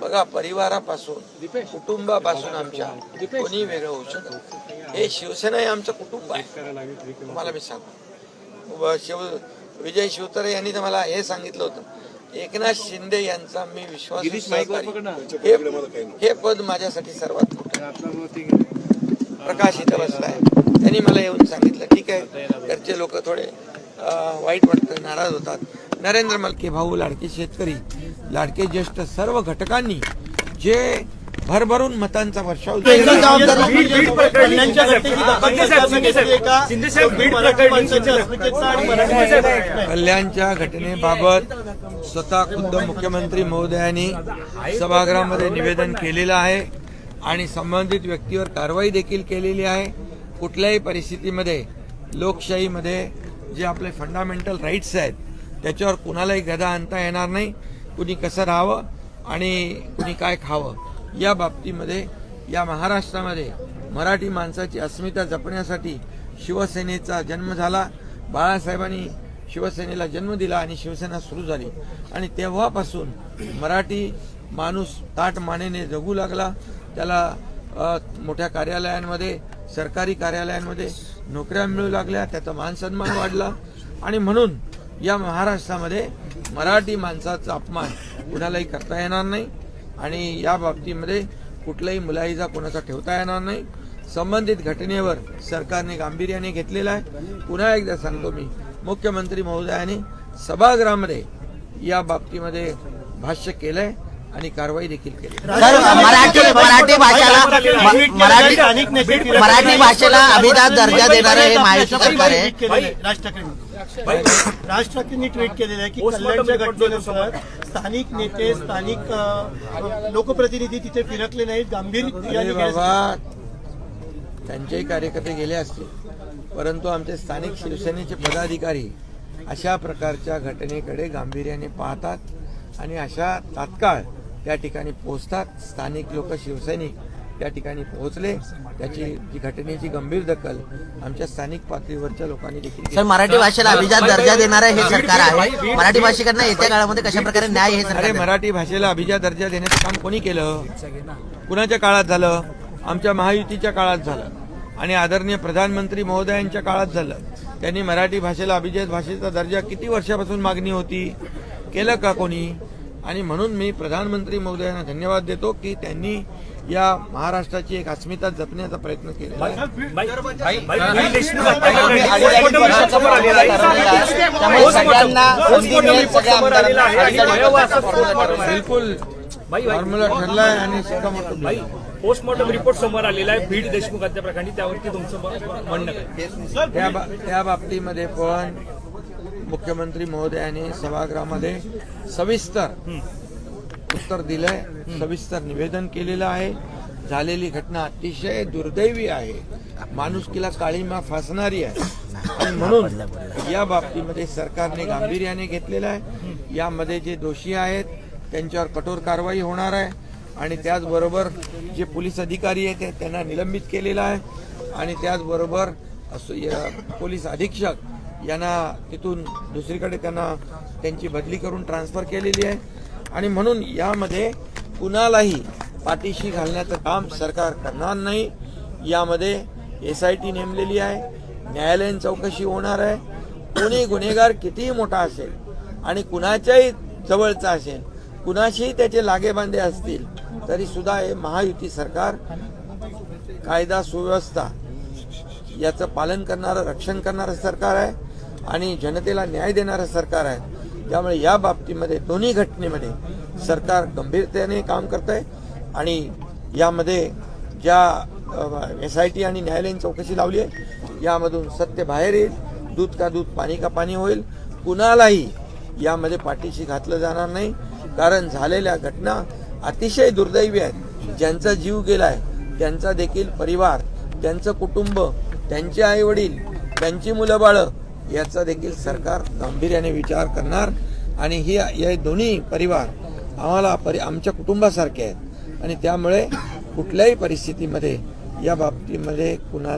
बघा परिवारापासून कुटुंबापासून आमच्या कोणी वेगळं होऊ शकत हे शिवसेना हे आमचं कुटुंब आहे. तुम्हाला मी सांगतो. शिव विजय शिवतरे यांनी तर मला हे सांगितलं होतं. एकनाथ शिंदे यांचा मी विश्वास हे हे पद माझ्यासाठी सर्वात मोठं प्रकाश इथं बसलाय त्यांनी मला येऊन सांगितलं ठीक आहे. घरचे लोक थोडे वाईट वाटतं नाराज होतात. नरेंद्र मलके भाऊ लाडके शेतकरी लाडके ज्येष्ठ सर्व घटकांनी जे भरभरून मतांचा वर्षाव कल्याणच्या घटनेबाबत स्वतः खुद्द मुख्यमंत्री महोदयांनी सभागृहामध्ये निवेदन केलेलं आहे आणि संबंधित व्यक्तीवर कारवाई देखील केलेली आहे. कुठल्याही परिस्थितीमध्ये लोकशाहीमध्ये जे आपले फंडामेंटल राईट्स आहेत त्याच्यावर कुणालाही गदा आणता येणार नाही. कुणी कसं राहावं आणि कुणी काय खावं या बाबतीमध्ये या महाराष्ट्रामध्ये मराठी माणसाची अस्मिता जपण्यासाठी शिवसेनेचा जन्म झाला. बाळासाहेबांनी शिवसेनेला जन्म दिला आणि शिवसेना सुरू झाली. आणि तेव्हापासून मराठी माणूस ताट मानेने जगू लागला. त्याला मोठ्या कार्यालयांमध्ये सरकारी कार्यालयांमध्ये नोकऱ्या मिळू लागल्या. त्याचा मानसन्मान वाढला. आणि म्हणून या महाराष्ट्रामध्ये मराठी माणसाचा अपमान कुणालाही करता येणार नाही आणि या बाबतीमध्ये कुठलाही मुलाहिजा कोणाचा ठेवता येणार नाही. संबंधित घटनेवर सरकारने गांभीर्याने घेतलेला आहे. पुन्हा एकदा सांगतो मी मुख्यमंत्री महोदयाने सभागृहामध्ये या बाबतीमध्ये भाष्य केलंय आणि कारवाई देखील केली. सर मराठी मराठी भाषेला मराठी. भाषेला अभिजात दर्जा देणारं हे महायुती सरकार आहे, राज ठाकरेंनी ट्विट केलेलं आहे की कल्याणच्या घटनेनुसार स्थानिक नेते स्थानिक लोकप्रतिनिधी तिथे फिरकले नाहीत. गांभीर त्यांचेही कार्यकर्ते गेले असतील. परंतु आमचे स्थानिक शिवसेनेचे पदाधिकारी अशा प्रकारच्या घटनेकडे गांभीर्याने पाहतात आणि अशा तात्काळ त्या ठिकाणी पोहोचतात. स्थानिक लोक शिवसैनिक त्या ठिकाणी पोहोचले. त्याची जी घटनेची गंभीर दखल आमच्या स्थानिक पातळीवरच्या लोकांनी देखील घेतली. सर मराठी भाषेला अभिजात दर्जा देणारं हे सरकार आहे. मराठी भाषिकांना येत्या काळामध्ये कशा प्रकारे न्याय हे सरकार? मराठी भाषेला अभिजात दर्जा देण्याचं काम कोणी केलं? कुणाच्या काळात झालं? आमच्या महायुतीच्या काळात झालं. आणि आदरणीय प्रधानमंत्री महोदयांच्या काळात झालं. त्यांनी मराठी भाषेला अभिजात भाषेचा दर्जा किती वर्षापासून मागणी होती? केलं का कोणी? आणि म्हणून मी प्रधानमंत्री महोदयांना धन्यवाद देतो की त्यांनी या महाराष्ट्राची एक अस्मिता जपण्याचा प्रयत्न आमदारांना बिलकुल फॉर्म्युला ठरलाय आणि शिक्कामोर्तब. पोस्टमॉर्टम रिपोर्ट समोर आलेला आहे बीड देशमुख हत्या प्रकरणी त्यावरती तुमचं म्हणणं त्या बाबतीमध्ये पण मुख्यमंत्री महोदयाने सभागृहामध्ये सविस्तर उत्तर दिलंय. सविस्तर निवेदन केलेलं आहे. झालेली घटना अतिशय दुर्दैवी आहे. माणुसकीला काळीमा फासणारी आहे. आणि म्हणून या बाबतीमध्ये सरकारने गांभीर्याने घेतलेलं आहे. यामध्ये जे दोषी आहेत त्यांच्यावर कठोर कारवाई होणार आहे. आणि त्याचबरोबर जे पोलीस अधिकारी आहेत त्यांना निलंबित केलेलं आहे. आणि त्याचबरोबर पोलीस अधीक्षक यांना तिथून दुसरीकडे त्यांना त्यांची बदली करून ट्रान्सफर केलेली आहे. आणि म्हणून यामध्ये कुणालाही पाठीशी घालण्याचं काम सरकार करणार नाही. यामध्ये एस आय टी नेमलेली आहे. न्यायालयीन चौकशी होणार आहे. कोणी गुन्हेगार कितीही मोठा असेल आणि कुणाच्याही जवळचा असेल कुणाशीही त्याचे लागेबांधे असतील तरी सुद्धा हे महायुती सरकार कायदा सुव्यवस्था याचं पालन करणारं रक्षण करणारं सरकार आहे. आणि जनतेला न्याय देणारं सरकार आहे. त्यामुळे या बाबतीमध्ये दोन्ही घटनेमध्ये सरकार गंभीरतेने काम करत आहे आणि यामध्ये ज्या एस आय टी आणि न्यायालयीन चौकशी लावली आहे यामधून सत्य बाहेर येईल दूध का दूध पाणी का पाणी होईल कुणालाही यामध्ये पाठीशी घातलं जाणार नाही. कारण झालेल्या घटना अतिशय दुर्दैवी आहेत. ज्यांचा जीव गेलाय त्यांचा देखील परिवार त्यांचं कुटुंब त्यांचे आई वडील त्यांची मुलं बाळं याचा देखील सरकार गांभीर्याने विचार करणार. आणि ही हे दोन्ही परिवार आम्हाला परि आमच्या कुटुंबासारखे आहेत. आणि त्यामुळे कुठल्याही परिस्थितीमध्ये या बाबतीमध्ये कुणाला